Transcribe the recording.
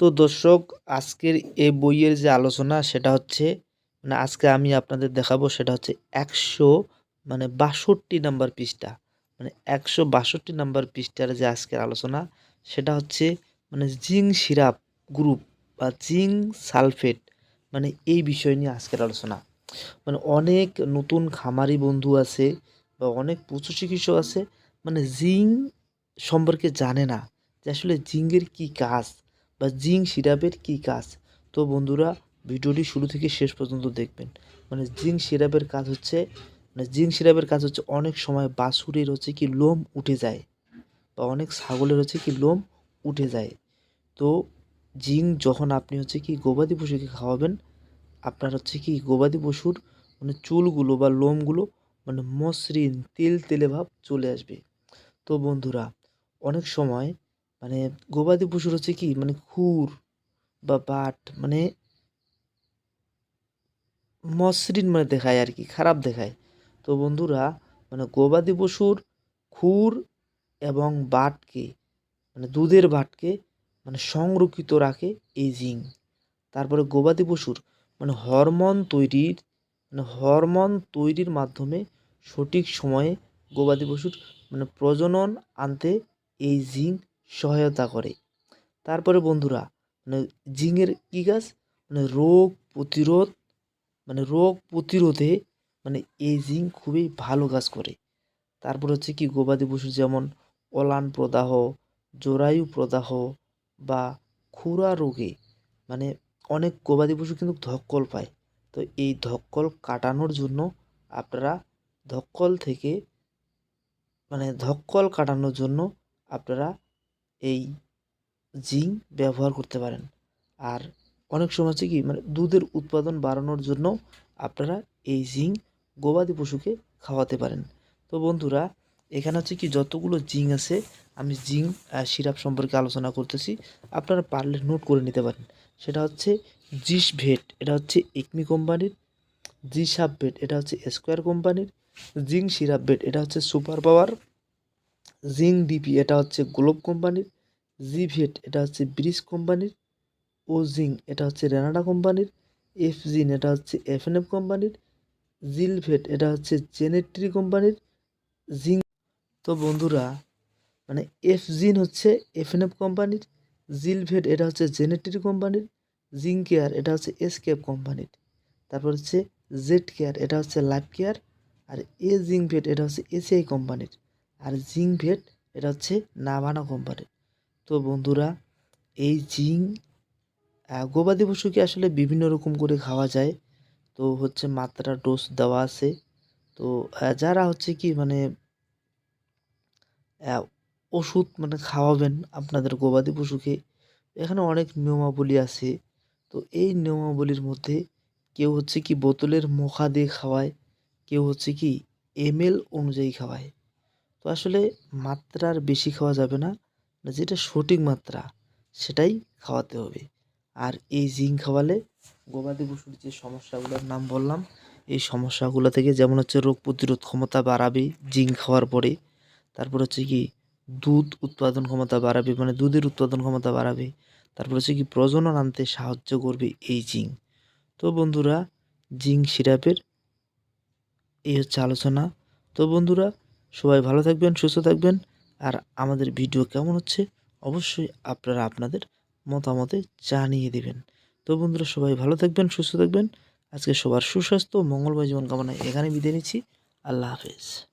তো দর্শক, আজকের এই বইয়ের যে আলোচনা সেটা হচ্ছে মানে আজকে আমি আপনাদের দেখাবো সেটা হচ্ছে একশো মানে বাষট্টি নাম্বার পৃষ্ঠা। মানে একশো বাষট্টি নাম্বার পৃষ্ঠার যে আজকের আলোচনা, সেটা হচ্ছে মানে জিং সিরাপ গ্রুপ বা জিঙ্ক সালফেট মানে এই বিষয় নিয়ে আজকের আলোচনা। মানে অনেক নতুন খামারি বন্ধু আছে বা অনেক পশু চিকিৎসক আছে মানে জিং সম্পর্কে জানে না যে আসলে জিঙ্কের কী কাজ বা জিঙ্ক সিরাপের কী কাজ? তো বন্ধুরা, ভিডিওটি শুরু থেকে শেষ পর্যন্ত দেখবেন। মানে জিঙ্ক সিরাপের কাজ হচ্ছে মানে জিঙ্ক সিরাপের কাজ হচ্ছে অনেক সময় বাছুরের হচ্ছে কি লোম উঠে যায় বা অনেক ছাগলের হচ্ছে কি লোম উঠে যায়। তো জিঙ্ক যখন আপনি হচ্ছে কি গবাদি পশুকে খাওয়াবেন, আপনার হচ্ছে কি গবাদি পশুর মানে চুলগুলো বা লোমগুলো মানে মসৃণ তেল তেলে ভাব চলে আসবে। তো বন্ধুরা, অনেক সময় মানে গবাদি পশুর হচ্ছে কি? মানে খুর বা বাট মানে মসৃণ মানে দেখায় আর কি, খারাপ দেখায়। তো বন্ধুরা মানে গবাদি পশুর খুর এবং বাটকে মানে দুধের বাটকে মানে সংরক্ষিত রাখে জিঙ্ক তারপরে গবাদি পশুর মানে হরমোন তৈরির মানে হরমোন তৈরির মাধ্যমে সঠিক সময়ে গবাদি পশুর মানে প্রজনন আনতে এই জিঙ্ক সহায়তা করে। তারপরে বন্ধুরা মানে জিঙ্কের কী গাছ মানে রোগ প্রতিরোধ মানে রোগ প্রতিরোধে মানে এই জিঙ্ক খুবই ভালো কাজ করে। তারপর হচ্ছে কি, গবাদি পশুর যেমন অলান প্রদাহ, জরায়ু প্রদাহ বা খুরা রোগে মানে অনেক গবাদি পশু কিন্তু ধক্কল পায়। তো এই ধক্কল কাটানোর জন্য আপনারা ধক্কল থেকে মানে ধক্কল কাটানোর জন্য আপনারা এই জিঙ্ক ব্যবহার করতে পারেন। আর অনেক সময় হচ্ছে কি মানে দুধের উৎপাদন বাড়ানোর জন্য আপনারা এই জিঙ্ক গবাদি পশুকে খাওয়াতে পারেন। তো বন্ধুরা, এখানে হচ্ছে কি যতগুলো জিঙ্ক আছে, আমি জিঙ্ক সিরাপ সম্পর্কে আলোচনা করতেছি, আপনারা পারলে নোট করে নিতে পারেন। সেটা হচ্ছে জিস ভেট, এটা হচ্ছে একমি কোম্পানির জি সাপ ভেট, এটা হচ্ছে স্কোয়ার কোম্পানির জিঙ্ক সিরাপ ভেট, এটা হচ্ছে সুপার পাওয়ার জিঙ্ক ডিপি এটা হচ্ছে গ্লোব কোম্পানির জি ভেট এটা হচ্ছে ব্রিজ কোম্পানির ও জিং এটা হচ্ছে রেনাডা কোম্পানির এফ জিন এটা হচ্ছে এফ এন এফ কোম্পানির জিল ভেট এটা হচ্ছে জেনেট্রি কোম্পানির জিং তো বন্ধুরা মানে এফ জিন হচ্ছে এফ এন এফ কোম্পানির জিল ভেট এটা হচ্ছে জেনেট্রি কোম্পানির জিং কেয়ার এটা হচ্ছে এসকেপ কোম্পানির, তারপর হচ্ছে জেড কেয়ার এটা হচ্ছে লাইফ কেয়ার আর এ জিং ভেট এটা হচ্ছে এসিআই কোম্পানির। আর জিঙ্ক ভেট, এটা হচ্ছে নাভানা কোম্পানির। তো বন্ধুরা, এই জিঙ্ক গবাদি পশুকে আসলে বিভিন্ন রকম করে খাওয়া যায়। তো হচ্ছে মাত্রা ডোজ দেওয়া আছে। তো যারা হচ্ছে কি মানে ওষুধ মানে খাওয়াবেন আপনাদের গবাদি পশুকে, এখানে অনেক নিয়মাবলী আছে। তো এই নিয়মাবলীর মধ্যে কেউ হচ্ছে কি বোতলের মুখা দিয়ে খাওয়ায়, কেউ হচ্ছে কি এমএল অনুযায়ী খাওয়ায়। তো আসলে মাত্রার বেশি খাওয়া যাবে না। যেটা সঠিক মাত্রা, সেটাই খাওয়াতে হবে। আর এই জিঙ্ক খাওয়ালে গবাদি পশুর যে সমস্যাগুলোর নাম বললাম, এই সমস্যাগুলো থেকে যেমন হচ্ছে রোগ প্রতিরোধ ক্ষমতা বাড়াবে জিঙ্ক খাওয়ার পরে, তারপর হচ্ছে কি দুধ উৎপাদন ক্ষমতা বাড়াবে মানে দুধের উৎপাদন ক্ষমতা বাড়াবে, তারপর হচ্ছে কি প্রজনন আনতে সাহায্য করবে এই জিঙ্ক। তো বন্ধুরা, জিঙ্ক সিরাপের এই হচ্ছে আলোচনা। তো বন্ধুরা সবাই ভালো থাকবেন, সুস্থ থাকবেন। আর আমাদের ভিডিও কেমন হচ্ছে অবশ্যই আপনারা আপনাদের মতামতে জানিয়ে দেবেন। তো বন্ধুরা, সবাই ভালো থাকবেন, সুস্থ থাকবেন। আজকে সবার সুস্বাস্থ্য, মঙ্গলময় জীবন কামনায় এখানে বিদায় নিচ্ছি। আল্লাহ হাফেজ।